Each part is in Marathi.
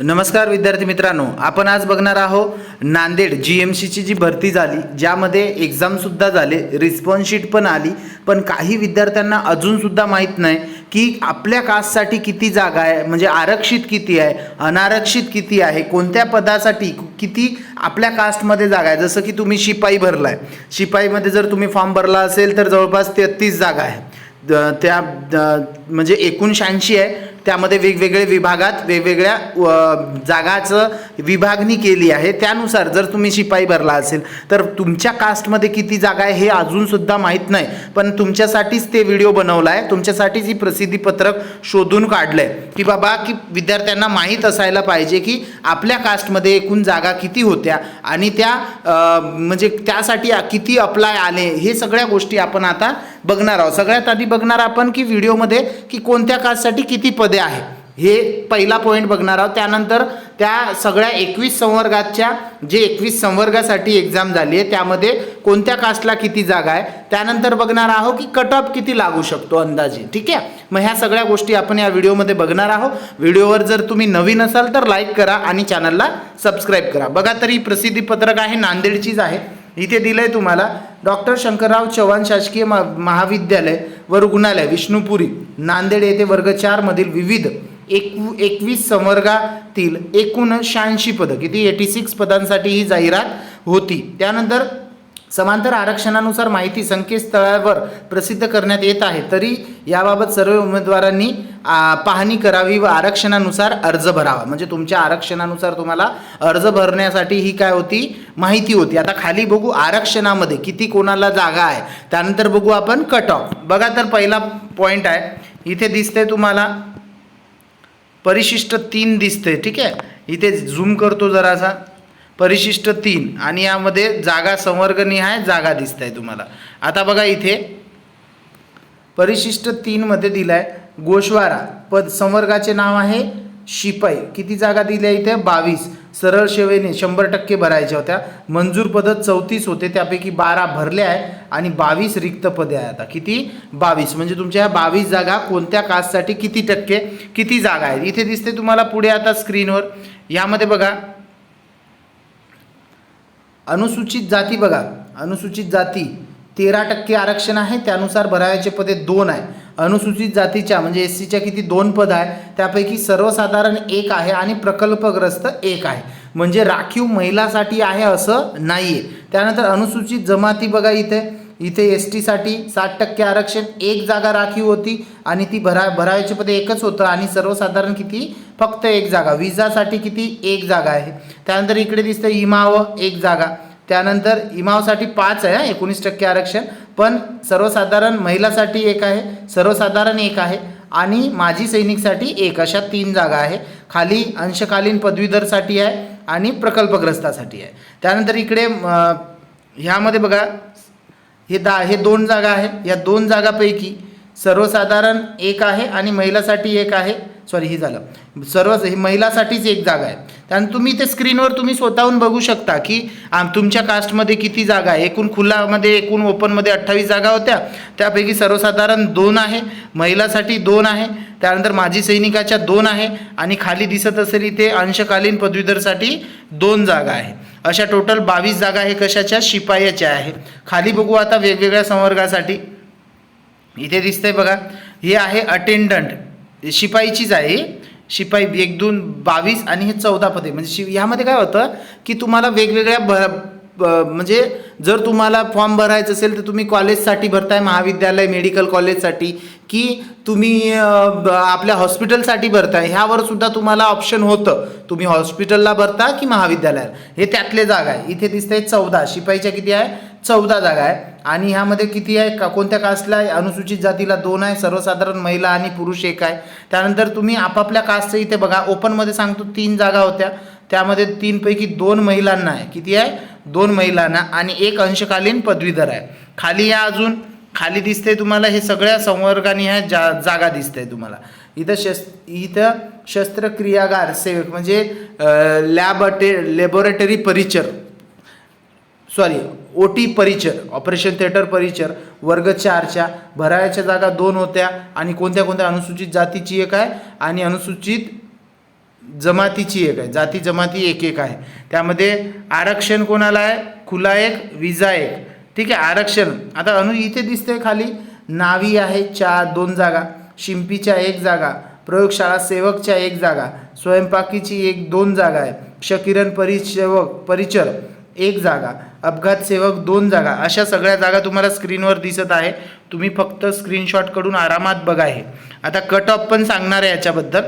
नमस्कार विद्यार्थी मित्रांनो आपण आज बघणार आहोत नांदेड जी एम सीची जी भरती झाली ज्यामध्ये एक्झामसुद्धा झाले रिस्पॉन्सशीट पण आली पण काही विद्यार्थ्यांना अजूनसुद्धा माहीत नाही की आपल्या कास्टसाठी किती जागा आहे म्हणजे आरक्षित किती आहे अनारक्षित किती आहे कोणत्या पदासाठी किती आपल्या कास्टमध्ये जागा आहे. जसं की तुम्ही शिपाई भरला आहे शिपाईमध्ये जर तुम्ही फॉर्म भरला असेल तर जवळपास तेहतीस जागा आहे. त्या म्हणजे एकूण शहाऐंशी आहे त्यामध्ये वेगवेगळे विभागात वेगवेगळ्या जागाचं विभागणी केली आहे. त्यानुसार जर तुम्ही शिपाई भरला असेल तर तुमच्या कास्टमध्ये किती जागा आहे हे अजूनसुद्धा माहीत नाही. पण तुमच्यासाठीच ते व्हिडिओ बनवला आहे. तुमच्यासाठीच ही प्रसिद्धीपत्रक शोधून काढलं आहे की बाबा की विद्यार्थ्यांना माहीत असायला पाहिजे की आपल्या कास्टमध्ये एकूण जागा किती होत्या आणि त्या म्हणजे त्यासाठी किती अप्लाय आले हे सगळ्या गोष्टी आपण आता बघणार आहोत. सगळ्यात आधी बघणार आपण की व्हिडिओमध्ये की कोणत्या कास्टसाठी किती पद आहे. हे पहिला पॉईंट बघणार आहोत. त्यानंतर त्या सगळ्या एकवीस संवर्गाच्या जे एकवीस संवर्गासाठी एक्झाम झाली आहे त्यामध्ये कोणत्या कास्टला किती जागा आहे त्यानंतर बघणार आहोत की कट ऑफ किती लागू शकतो अंदाजे. ठीक आहे? मग ह्या सगळ्या गोष्टी आपण या व्हिडिओमध्ये बघणार आहोत. व्हिडिओवर जर तुम्ही नवीन असाल तर लाईक करा आणि चॅनलला सबस्क्राईब करा. बघा तरी प्रसिद्धी पत्रक आहे नांदेडचीच आहे. इथे दिलं आहे तुम्हाला. डॉक्टर शंकरराव चव्हाण शासकीय मा- महाविद्यालय व रुग्णालय विष्णुपुरी नांदेड येथे वर्ग चारमधील विविध एक एकवीस संवर्गातील एकूण शहाऐंशी पदं किती एटी सिक्स पदांसाठी ही जाहिरात होती. त्यानंतर समांतर आरक्षणानुसार माहिती संकेतस्थळावर प्रसिद्ध करण्यात येत आहे. तरी याबाबत सर्व उमेदवारांनी पाहणी करावी व आरक्षणानुसार अर्ज भरावा. म्हणजे तुमच्या आरक्षणानुसार तुम्हाला अर्ज भरण्यासाठी ही काय होती? माहिती होती. आता खाली बघू आरक्षणामध्ये किती कोणाला जागा आहे. त्यानंतर बघू आपण कट ऑफ बघा तर पहिला पॉईंट आहे. इथे दिसते तुम्हाला. परिशिष्ट तीन दिसते ठीक आहे? इथे झूम करतो जरासा. परिशिष्ट तीन. आणि यामध्ये जागा संवर्गनी आहे जागा दिसत आहे तुम्हाला. आता बघा इथे. परिशिष्ट तीनमध्ये दिलाय गोशवारा पद संवर्गाचे नाव आहे. शिपाई. किती जागा दिल्या इथे? बावीस. सरळ सेवेने शंभर टक्के भरायच्या होत्या. मंजूर पद चौतीस होते त्यापैकी बारा भरल्या आहे आणि बावीस रिक्त पदे आहे आता. किती? बावीस. म्हणजे तुमच्या ह्या बावीस जागा कोणत्या कास्टसाठी किती टक्के किती जागा आहेत? इथे दिसते तुम्हाला पुढे आता स्क्रीनवर. यामध्ये बघा. अनुसूचित जाती बघा. अनुसूचित जाती. तेरा टक्के आरक्षण आहे त्यानुसार भरावयाचे पदे दोन आहे. अनुसूचित जातीच्या म्हणजे एस सीच्या किती दोन पद आहे त्यापैकी सर्वसाधारण एक आहे आणि प्रकल्पग्रस्त एक आहे. म्हणजे राखीव महिलासाठी आहे असं नाही आहे त्यानंतर अनुसूचित जमाती बघा इथे. इथे एस टीसाठी साठ टक्के आरक्षण एक जागा राखीव होती आणि ती भरा भरायचे पदे एकच होतं आणि सर्वसाधारण किती? फक्त एक जागा. विजासाठी किती? एक जागा आहे. त्यानंतर इकडे दिसतं इमाव एक जागा. त्यानंतर इमावसाठी पाच आहे एकोणीस टक्के आरक्षण. पण सर्वसाधारण महिलासाठी एक आहे सर्वसाधारण एक आहे आणि माजी सैनिकसाठी एक अशा तीन जागा आहे. खाली अंशकालीन पदवीधरसाठी आहे आणि प्रकल्पग्रस्तासाठी आहे. त्यानंतर इकडे ह्यामध्ये बघा हे दा हे दोन जागा आहे या दोन जागापैकी सर्वसाधारण एक आहे आणि महिलासाठी एक आहे. सॉरी हे झालं. सर्वच हे महिलासाठीच एक जागा आहे. त्यानंतर तुम्ही ते स्क्रीनवर तुम्ही स्वतःहून बघू शकता की आम तुमच्या कास्टमध्ये किती जागा आहे. एकूण खुलामध्ये एकूण ओपनमध्ये अठ्ठावीस जागा होत्या. त्यापैकी सर्वसाधारण दोन आहे. महिलासाठी दोन आहे. त्यानंतर माजी सैनिकाच्या दोन आहे. आणि खाली दिसत असेल इथे अंशकालीन पदवीधरसाठी दोन जागा आहे. अशा टोटल बावीस जागा हे कशाच्या? शिपायाच्या आहे. खाली बघू आता वेगवेगळ्या संवर्गासाठी. इथे दिसतंय बघा. हे आहे अटेंडंट शिपाईचीच आहे. शिपाई एक दोन बावीस आणि हे चौदा पदे. म्हणजे शि ह्यामध्ये काय होतं की तुम्हाला वेगवेगळ्या भ ब- म्हणजे जर तुम्हाला फॉर्म भरायचं असेल तर तुम्ही कॉलेजसाठी भरताय महाविद्यालय मेडिकल कॉलेजसाठी की तुम्ही ब- आपल्या हॉस्पिटलसाठी भरताय. ह्यावर सुद्धा तुम्हाला ऑप्शन होतं. तुम्ही हॉस्पिटलला भरता की महाविद्यालयात हे त्यातले जागा आहे. इथे दिसतंय चौदा. शिपाईच्या किती आहे? चौदा जागा आहे. आणि ह्यामध्ये किती आहे? का कोणत्या कास्टला आहे? अनुसूचित जातीला दोन आहे सर्वसाधारण महिला आणि पुरुष एक आहे. त्यानंतर तुम्ही आपापल्या कास्टचं इथे बघा. ओपनमध्ये सांगतो तीन जागा होत्या. त्यामध्ये तीनपैकी दोन महिलांना आहे. किती आहे? दोन महिलांना. आणि एक अंशकालीन पदवीधर आहे. खाली या अजून. खाली दिसते तुम्हाला हे सगळ्या संवर्गाने ह्या जा जागा दिसते तुम्हाला. इथं शस् इथं शस्त्रक्रियागार सेवक म्हणजे लॅबटे लॅबोरेटरी परिचर. सॉरी ओ टी परिचर ऑपरेशन थिएटर परिचर वर्ग चारच्या भरायच्या जागा दोन होत्या आणि कोणत्या कोणत्या अनुसूचित जातीची एक आहे आणि अनुसूचित जमातीची एक आहे. जाती जमाती एक एक आहे. त्यामध्ये आरक्षण कोणाला आहे? खुला एक विजा एक. ठीक आहे आरक्षण. आता अनु इथे दिसते खाली नावी आहे चार दोन जागा शिंपीच्या एक जागा प्रयोगशाळा सेवकच्या एक जागा स्वयंपाकीची एक दोन जागा आहे. क्षकिरण परिसेवक परिचर. एक जागा अपघात सेवक दोन जागा अशा सगळ्या जागा तुम्हाला स्क्रीनवर दिसत आहे. तुम्ही फक्त स्क्रीनशॉटकडून आरामात बघा आहे आता कट ऑफ पण सांगणार आहे याच्याबद्दल.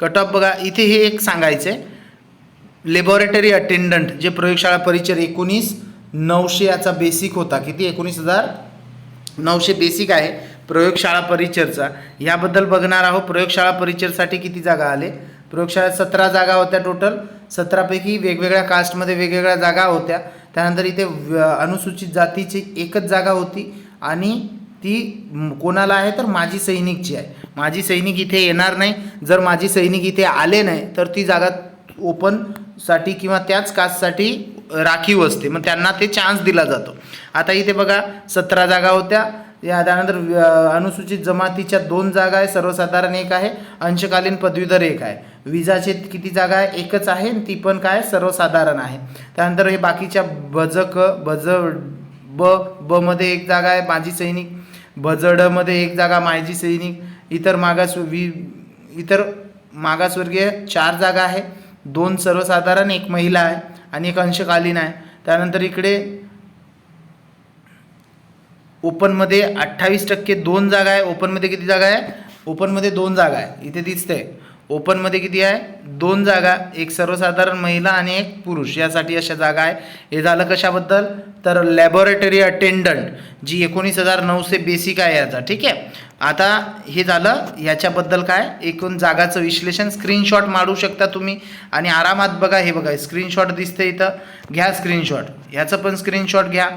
कट ऑफ बघा इथे हे एक सांगायचं आहे लेबॉरेटरी अटेंडंट जे प्रयोगशाळा परिचर एकोणीस नऊशे याचा बेसिक होता. किती? एकोणीस हजार नऊशे बेसिक आहे. प्रयोगशाळा परिचरचा याबद्दल बघणार आहोत. प्रयोगशाळा परिचरसाठी किती जागा आले? प्रयोगशाळेत सतरा जागा होत्या टोटल सतरापैकी वेगवेगळ्या कास्टमध्ये वेगवेगळ्या जागा होत्या. त्यानंतर इथे अनुसूचित जातीची एकच जागा होती आणि ती कोणाला आहे तर माजी सैनिकची आहे. माजी सैनिक इथे येणार नाही. जर माजी सैनिक इथे आले नाही तर ती जागा ओपनसाठी किंवा त्याच कास्टसाठी राखीव असते. मग त्यांना ते चान्स दिला जातो. आता इथे बघा सतरा जागा होत्या. या त्यानंतर अनुसूचित जमातीच्या दोन जागा आहे. सर्वसाधारण एक आहे. अंशकालीन पदवीधर एक आहे. विजाचे किती जागा आहे? एकच आहे ती पण काय? सर्वसाधारण आहे. त्यानंतर हे बाकीच्या बजक बज ब ब मध्ये एक जागा आहे माजी सैनिक बजडमध्ये एक जागा माजी सैनिक इतर मागास वि इतर मागासवर्गीय चार जागा आहे. दोन सर्वसाधारण एक महिला आहे आणि एक अंशकालीन आहे. त्यानंतर इकडे ओपनमध्ये अठ्ठावीस टक्के दोन जागा आहे. ओपनमध्ये किती जागा आहे? ओपनमध्ये दोन जागा आहे. इथे दिसतंय. ओपनमध्ये किती आहे? दोन जागा एक सर्वसाधारण महिला आणि एक पुरुष. यासाठी अशा जागा आहे. हे झालं कशाबद्दल? तर लॅबोरेटरी अटेंडंट जी एकोणीस हजार नऊशे बेसिक आहे याचा. ठीक आहे? आता हे झालं. याच्याबद्दल काय? एकूण जागाचं विश्लेषण. स्क्रीनशॉट मारू शकता तुम्ही. आणि आरामात बघा. हे बघा स्क्रीनशॉट दिसते इथं. घ्या स्क्रीनशॉट ह्याचं पण स्क्रीनशॉट घ्या.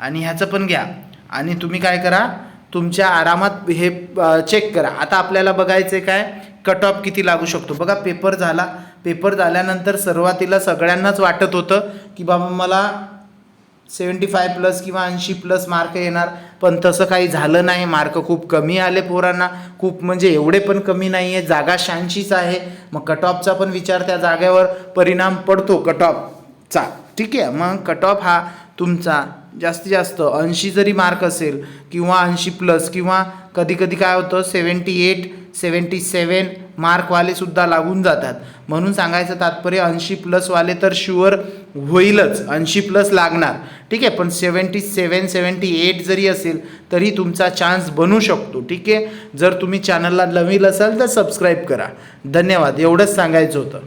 आणि ह्याचं पण घ्या. आणि तुम्ही काय करा? तुमच्या आरामात हे चेक करा. आता आपल्याला बघायचं काय? कट ऑफ किती लागू शकतो? बघा पेपर झाला. पेपर झाल्यानंतर सुरुवातीला सगळ्यांनाच वाटत होतं की बाबा मला सेवन्टी फाय प्लस किंवा ऐंशी प्लस मार्क येणार. पण तसं काही झालं नाही. मार्क खूप कमी आले पोरांना. खूप म्हणजे एवढे पण कमी नाही आहे जागा शहाऐंशीच आहे. मग कट ऑफचा पण विचार त्या जागेवर परिणाम पडतो. कट ऑफचा ठीक आहे? मग कट ऑफ हा तुमचा जास्तीत जास्त ऐंशी जरी मार्क असेल किंवा ऐंशी प्लस किंवा कधी कधी काय होतं सेवन्टी एट सेवन्टी सेवन मार्कवालेसुद्धा लागून जातात. म्हणून सांगायचं तात्पर्य ऐंशी प्लसवाले तर शुअर होईलच. ऐंशी प्लस लागणार. ठीक आहे पण सेवन्टी सेवन सेवन्टी एट जरी असेल तरी तुमचा चान्स बनू शकतो. ठीक आहे? जर तुम्ही चॅनलला नवीन असाल तर सबस्क्राईब करा. धन्यवाद. एवढंच सांगायचं होतं.